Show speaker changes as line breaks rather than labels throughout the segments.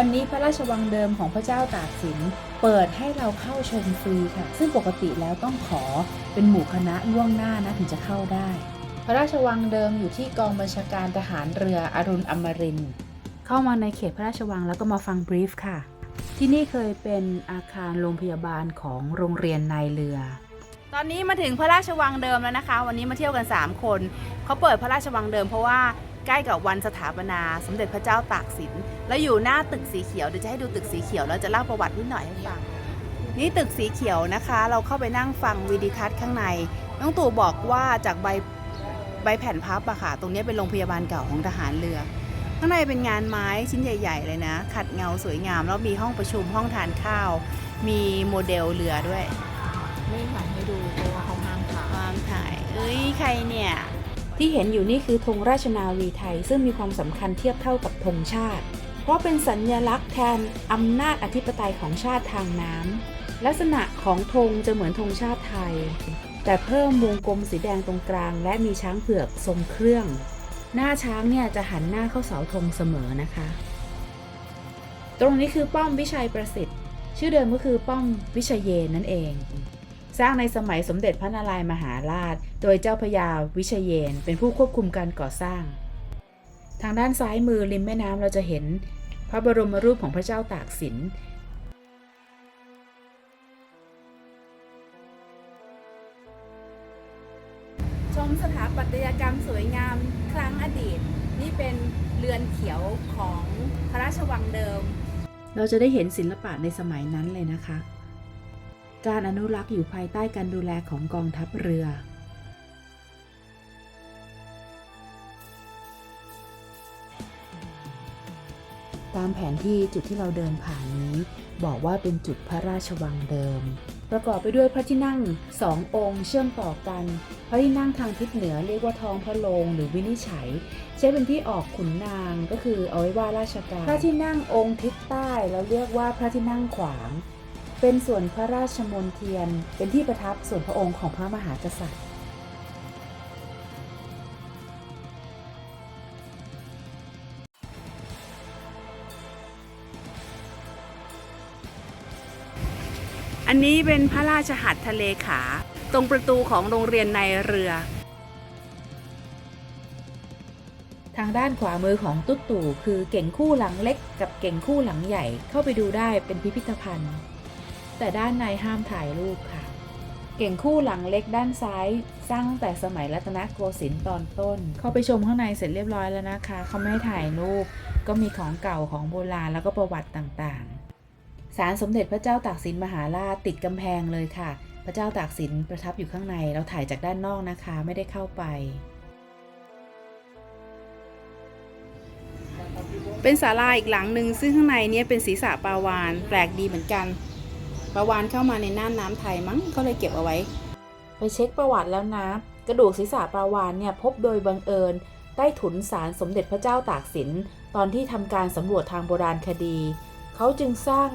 วันนี้พระราชวังเดิมของพระเจ้าตากสิน เปิดให้เราเข้าชมฟรีค่ะ ซึ่งปกติแล้วต้องขอเป็นหมู่คณะล่วงหน้านะถึงจะเข้าได้ พระราชวังเดิมอยู่ที่กองบัญชาการทหารเรืออรุณอมริน เข้ามาในเขตพระราชวังแล้วก็มาฟังบรีฟค่ะ ที่นี่เคยเป็นอาคารโรงพยาบาลของโรงเรียนนายเรือ ตอนนี้มาถึงพระราชวังเดิมแล้วนะคะ วันนี้มาเที่ยวกัน 3 คนเขาเปิดพระราชวังเดิมเพราะว่า ใกล้กับวันสถาปนาสมเด็จพระเจ้าตากสิน แล้วอยู่หน้าตึกสีเขียวเดี๋ยวจะให้ดูตึกสีเขียวแล้วจะเล่าประวัตินิดหน่อยให้ฟัง นี่ตึกสีเขียวนะคะ เราเข้าไปนั่งฟังวิดีทัศน์ข้างใน น้องตู่บอกว่าจากใบใบแผ่นพับอะค่ะ ตรงนี้เป็นโรงพยาบาลเก่าของทหารเรือ ข้างในเป็นงานไม้ชิ้นใหญ่ ๆ เลยนะ ขัดเงาสวยงาม แล้วมีห้องประชุมห้องทานข้าว มีโมเดลเรือด้วย
ไม่ถ่ายให้ดูเพราะว่าเขาห้ามถ่าย
ความถ่าย เอ้ยใครเนี่ย ที่เห็นอยู่นี่คือธงราชนาวีไทย ซึ่งมีความสำคัญเทียบเท่ากับธงชาติ เพราะเป็นสัญญลักษณ์แทนอำนาจอธิปไตยของชาติทางน้ำลักษณะของธงจะเหมือนธงชาติไทย แต่เพิ่มวงกลมสีแดงตรงกลาง และมีช้างเผือกทรงเครื่อง หน้าช้างเนี่ยจะหันหน้าเข้าเสาธงเสมอนะคะ ตรงนี้คือป้อมวิชัยประสิทธิ์ ชื่อเดิมก็คือป้อมวิชัยเยนนั่นเอง สร้างในสมัยสมเด็จพระนารายมหาราช โดยเจ้าพยาวิเชยเยน เป็นผู้ควบคุมการก่อสร้าง ทางด้านซ้ายมือริมแม่น้ำเราจะเห็น พระบรมรูปของพระเจ้าตากสินชมสถาปัตยกรรมสวยงามครั้งอดีต นี่เป็นเรือนเขียวของพระราชวังเดิม เราจะได้เห็นศิลปะในสมัยนั้นเลยนะคะ การอนุรักษ์อยู่ภายใต้การดูแลของกองทัพเรือ ตามแผนที่จุดที่เราเดินผ่านนี้ บอกว่าเป็นจุดพระราชวังเดิม ประกอบไปด้วยพระที่นั่งสององค์เชื่อมต่อกัน พระที่นั่งทางทิศเหนือเรียกว่าทองพระโรงหรือวินิจฉัย ใช้เป็นที่ออกขุนนางก็คือเอาไว้ว่าราชการ พระที่นั่งองค์ทิศใต้เราเรียกว่าพระที่นั่งขวาง เป็นส่วนพระราชมนเทียน เป็นที่ประทับส่วนพระองค์ของพระมหากษัตริย์ อันนี้เป็นพระราชหัตถ์ทะเลขา ตรงประตูของโรงเรียนในเรือ ทางด้านขวามือของตุ๊ตู่คือเก่งคู่หลังเล็กกับเก่งคู่หลังใหญ่เข้าไปดูได้เป็นพิพิธภัณฑ์ แต่ด้านในห้ามถ่ายรูปค่ะ เก่งคู่หลังเล็กด้านซ้าย สร้างแต่สมัยรัตนโกสินทร์ตอนต้น เข้าไปชมข้างในเสร็จเรียบร้อยแล้วนะคะ เขาไม่ให้ถ่ายรูป ก็มีของเก่าของโบราณแล้วก็ประวัติต่างๆ ศาลสมเด็จพระเจ้าตากสินมหาราชติดกำแพงเลยค่ะ พระเจ้าตากสินประทับอยู่ข้างใน เราถ่ายจากด้านนอกนะคะไม่ได้เข้าไปเป็นศาลาอีกหลังหนึ่งซึ่งข้างในเนี้เป็นศีรษะปลาวานแปลกดีเหมือนกัน ปลาวานเข้ามาในน่านน้ำไทยมั้งก็เลยเก็บเอาไว้ ไปเช็คประวัติแล้วนะ กระดูกศีรษะปลาวานเนี่ยพบโดยบังเอิญ ใต้ถุนศาลสมเด็จพระเจ้าตากสิน ตอนที่ทำการสำรวจทางโบราณคดี เขาจึงสร้าง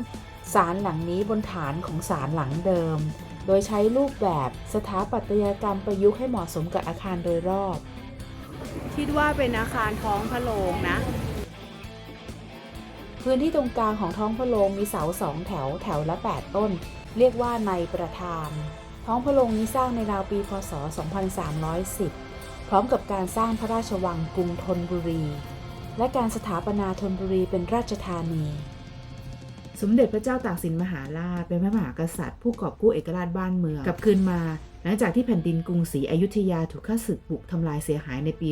ศาลหลังนี้บนฐานของศาลหลังเดิม โดยใช้รูปแบบสถาปัตยกรรมประยุกต์ให้เหมาะสมกับอาคารโดยรอบ คิดว่าเป็นอาคารท้องพระโรงนะ พื้นที่ตรงกลางของท้องพระโรงมีเสาสองแถวแถวละ 8 ต้น เรียกว่าในประธาน ท้องพระโรงนี้สร้างในราวปีพศ 2310 พร้อมกับการสร้างพระราชวังกรุงธนบุรี และการสถาปนาธนบุรีเป็นราชธานี สมเด็จพระเจ้าตากสินมหาราชเป็นพระมหากษัตริย์ ผู้กอบกู้เอกราชบ้านเมืองกลับคืนมา หลังจากที่แผ่นดินกรุงศรีอยุธยาถูกข้าศึกบุกทำลายเสียหายในปี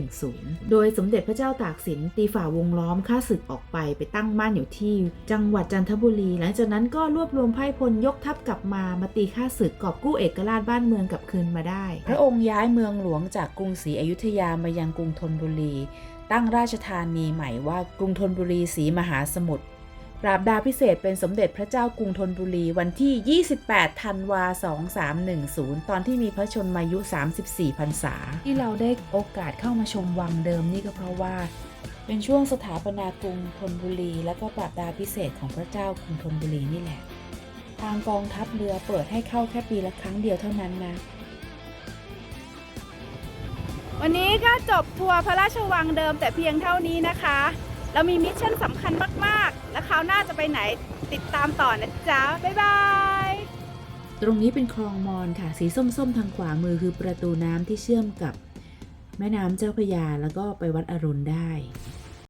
2310 โดยสมเด็จพระเจ้าตากสินตีฝ่าวงล้อมข้าศึกออกไปไปตั้งมั่นอยู่ที่ จังหวัดจันทบุรี หลังจากนั้นก็รวบรวมไพ่พลยกทัพกลับมามาตีข้าศึกกอบกู้เอกราชบ้านเมืองกลับคืนมาได้ พระองค์ย้ายเมืองหลวงจากกรุงศรีอยุธยามายังกรุงธนบุรี ตั้งราชธานีใหม่ว่ากรุงธนบุรีศรีมหาสมุทร ราบดาพิเศษเป็นสมเด็จพระเจ้ากรุงธนบุรีวันที่ 28 ธันวา 2310 ตอนที่มีพระชนมายุ 34 พรรษา ที่เราได้โอกาสเข้ามาชมวังเดิมนี่ก็เพราะว่า เป็นช่วงสถาปนากรุงธนบุรี และก็ปราบดาพิเศษของพระเจ้ากรุงธนบุรีนี่แหละ ทางกองทัพเรือเปิดให้เข้าแค่ปีละครั้งเดียวเท่านั้นนะวันนี้ก็จบทัวร์พระราชวังเดิมแต่เพียงเท่านี้นะคะ
เรามีมิชชั่นสำคัญมากๆ แล้วคราวหน้าจะไปไหนติดตามต่อนะจ๊ะ บ๊ายบาย
ตรงนี้เป็นคลองมอนค่ะ สีส้มๆ ทางขวามือคือประตูน้ำที่เชื่อมกับแม่น้ำเจ้าพระยาแล้วก็ไปวัดอรุณได้